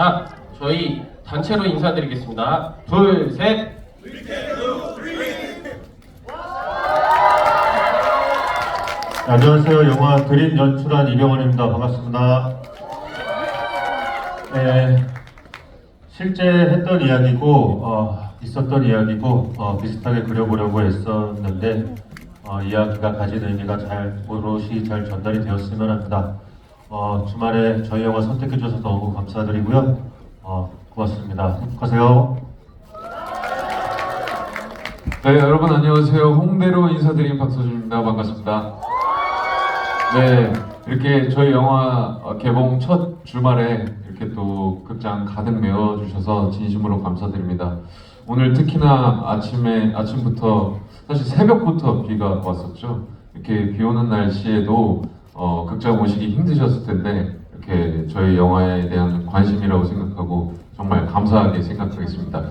자, 저희 단체로 인사드리겠습니다. 둘, 셋. 네, 안녕하세요. 영화 드림 연출한 이병헌입니다. 반갑습니다. 네, 실제 했던 이야기고 어, 있었던 이야기고 어, 비슷하게 그려보려고 했었는데 어, 이야기가 가진 의미가 잘 오롯이 잘 전달이 되었으면 합니다. 어, 주말에 저희 영화 선택해 주셔서 너무 감사드리고요. 어, 고맙습니다. 행복하세요. 네, 여러분 안녕하세요. 홍대로 인사드린 박서준입니다. 반갑습니다. 네, 이렇게 저희 영화 어, 개봉 첫 주말에 이렇게 또 극장 가득 메워주셔서 진심으로 감사드립니다. 오늘 특히나 아침에 아침부터 사실 새벽부터 비가 왔었죠. 이렇게 비 오는 날씨에도 어, 극장 오시기 힘드셨을 텐데 이렇게 저희 영화에 대한 관심이라고 생각하고 정말 감사하게 생각하겠습니다.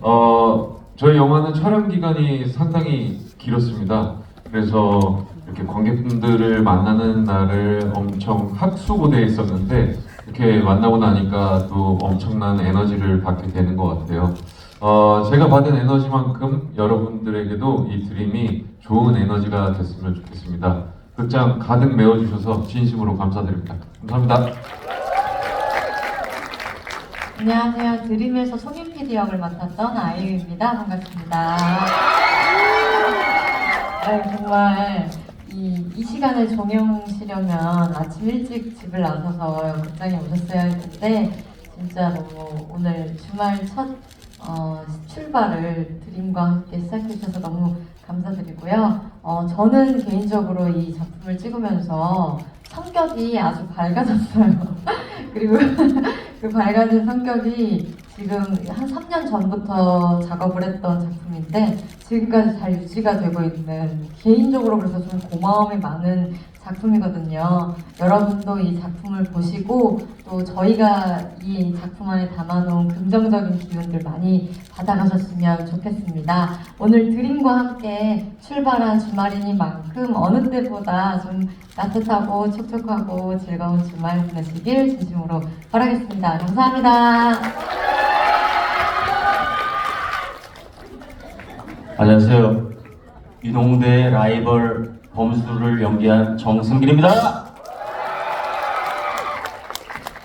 어, 저희 영화는 촬영 기간이 상당히 길었습니다. 그래서 이렇게 관객분들을 만나는 날을 엄청 학수고대에 있었는데 이렇게 만나고 나니까 또 엄청난 에너지를 받게 되는 것 같아요. 어, 제가 받은 에너지만큼 여러분들에게도 이 드림이 좋은 에너지가 됐으면 좋겠습니다. 극장 가득 메워주셔서 진심으로 감사드립니다. 감사합니다. 안녕하세요. 드림에서 송인 PD 역을 맡았던 아이유입니다. 반갑습니다. 네, 정말 이, 이 시간에 종영시려면 아침 일찍 집을 나서서 극장에 오셨어야 했는데 진짜 너무 오늘 주말 첫 어, 출발을 드림과 함께 시작해 주셔서 너무 감사드리고요. 어, 저는 개인적으로 이 작품을 찍으면서 성격이 아주 밝아졌어요. 그리고 그 밝아진 성격이 지금 한 3년 전부터 작업을 했던 작품인데 지금까지 잘 유지가 되고 있는 개인적으로 그래서 좀 고마움이 많은 작품이거든요. 여러분도 이 작품을 보시고 또 저희가 이 작품 안에 담아놓은 긍정적인 기운들 많이 받아가셨으면 좋겠습니다. 오늘 드림과 함께 출발한 주말이니 만큼 어느 때보다 좀 따뜻하고 촉촉하고 즐거운 주말 보내시길 진심으로 바라겠습니다. 감사합니다. 안녕하세요. 이동대의 라이벌 범수를 연기한 정승길입니다.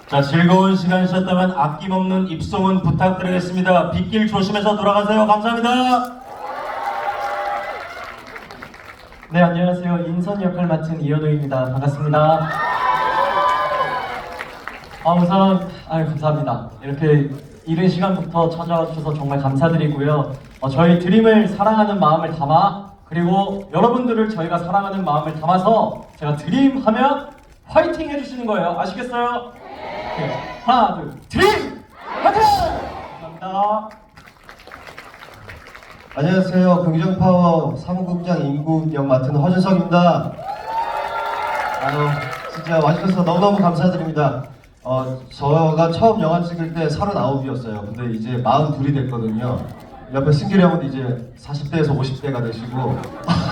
자, 즐거운 시간이셨다면 아낌없는 입소문 부탁드리겠습니다. 빗길 조심해서 돌아가세요. 감사합니다. 네, 안녕하세요. 인선 역할 맡은 이현우입니다. 반갑습니다. 아, 우선, 아유, 감사합니다. 이렇게 이른 시간부터 찾아와 주셔서 정말 감사드리고요. 어, 저희 드림을 사랑하는 마음을 담아, 그리고 여러분들을 저희가 사랑하는 마음을 담아서 제가 드림 하면 화이팅 해주시는 거예요. 아시겠어요? 네. 하나, 둘, 드림! 화이팅! 감사합니다. 안녕하세요. 긍정파워 사무국장 임구역 맡은 허준석입니다. 아유, 진짜 와주셔서 너무너무 감사드립니다. 어, 저가 처음 영화 찍을 때 39이었어요. 근데 이제 42이 됐거든요. 옆에 승길이 형은 이제 40대에서 50대가 되시고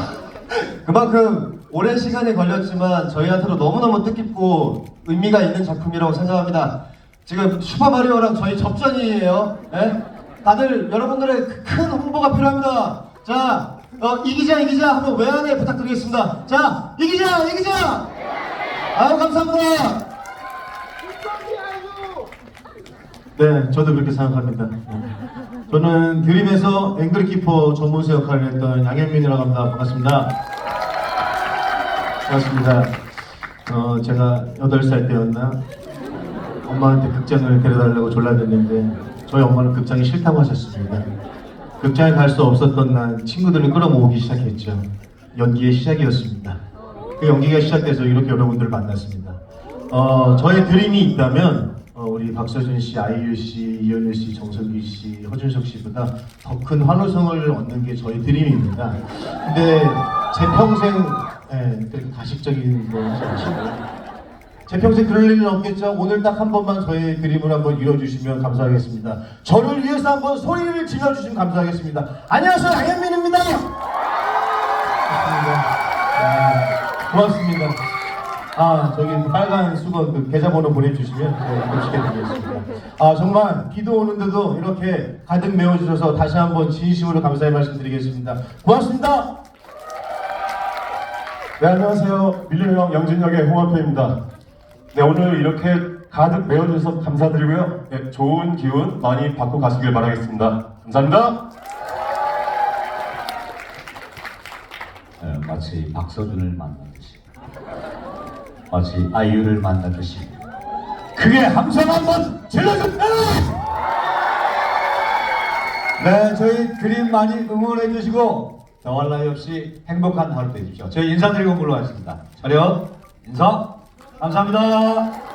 그만큼 오랜 시간이 걸렸지만 저희한테도 너무너무 뜻깊고 의미가 있는 작품이라고 생각합니다. 지금 슈퍼마리오랑 저희 접전이에요. 예? 다들 여러분들의 그큰 홍보가 필요합니다. 자, 어, 이기자 이기자 하면 외환에 부탁드리겠습니다. 자, 이기자 이기자. 아유 감사합니다. 네, 저도 그렇게 생각합니다. 네. 저는 드림에서 앵그리키퍼 전문수 역할을 했던 양현민이라고 합니다. 반갑습니다. 반갑습니다. 어, 제가 8살 때였나 엄마한테 극장을 데려달라고 졸라댔는데 저희 엄마는 극장이 싫다고 하셨습니다. 극장에 갈 수 없었던 날 친구들을 끌어모으기 시작했죠. 연기의 시작이었습니다. 그 연기가 시작돼서 이렇게 여러분들을 만났습니다. 어, 저의 드림이 있다면 어, 우리 박서준 씨, 아이유 씨, 이현우 씨, 정석기 씨, 허준석 씨보다 더 큰 환호성을 얻는 게 저의 드림입니다. 근데 제 평생 예, 그렇게 가식적인 거 하지 마시고 제 평생 그럴 일은 없겠죠. 오늘 딱 한 번만 저의 드림을 한번 이뤄주시면 감사하겠습니다. 저를 위해서 한번 소리를 질러주시면 감사하겠습니다. 안녕하세요, 양현민입니다. 고맙습니다. 네, 고맙습니다. 아 저기 빨간 수건 그 계좌번호 보내주시면 제가 입력시켜드리겠습니다. 아 정말 비도 오는데도 이렇게 가득 메워주셔서 다시 한번 진심으로 감사의 말씀드리겠습니다. 고맙습니다. 네 안녕하세요 밀리형 영진역의 홍원표입니다. 네 오늘 이렇게 가득 메워주셔서 감사드리고요. 네, 좋은 기운 많이 받고 가시길 바라겠습니다. 감사합니다. 어, 마치 박서준을 만나듯이 마치 아이유를 만나듯이 그게 함성 한번 질러주세요. 네 저희 그림 많이 응원해 주시고 더할 나위 없이 행복한 하루 되십시오. 저희 인사드리고 물러가겠습니다. 차렷 인사! 감사합니다